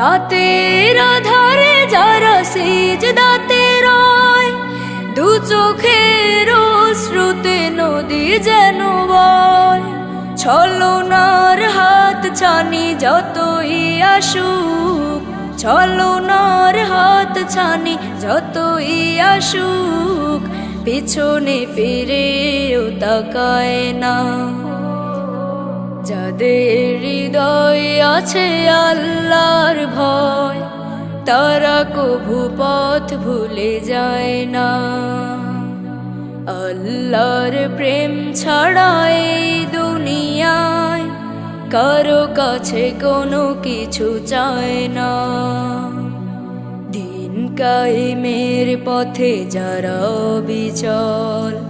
রাতের আধারে যারা সেজ দাতে রয়, দু চোখের শ্রুতে নদী যেন বয়। ছলনার হাত ছানি যতই আসুক, ছলনার হাত ছানি যতই আসুক, পিছনে ফিরেও তাকায় না। যাদের হৃদয় আছে আল্লাহর ভয়, তারা কভু পথ ভুলে যায় না। আল্লাহর প্রেম ছাড়া এই দুনিয়ায় কারও কাছে কোনো কিছু চায় না। দিন কায়েমের পথে যারা বিচল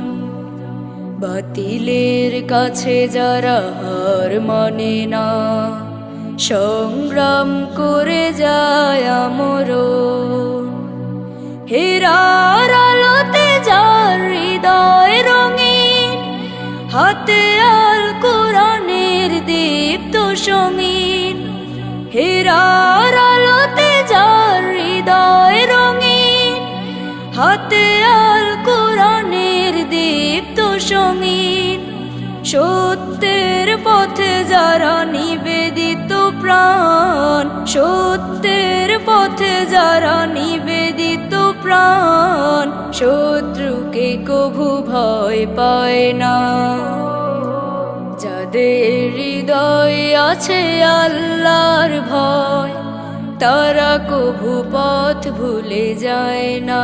বাতিলের কাছে যারা হার মানে না, সংগ্রাম করে যায় আমর হেরার আলোতে যার হৃদয় রঙিন, হাতে আল কোরআনের দীপ্ত সঙ্গীন। হেরার সঙ্গীন সত্যের পথে যারা নিবেদিত প্রাণ, সত্যের পথে যারা নিবেদিত প্রাণ, শত্রুকে কভু ভয় পায় না। যাদের হৃদয় আছে আল্লাহর ভয়, তারা কভু পথ ভুলে যায় না।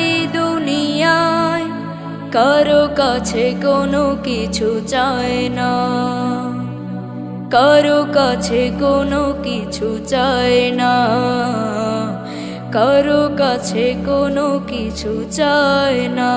কারও কাছে কোনো কিছু চায় না। কারও কাছে কোনো কিছু চায় না। কারও কাছে কোনো কিছু চায় না।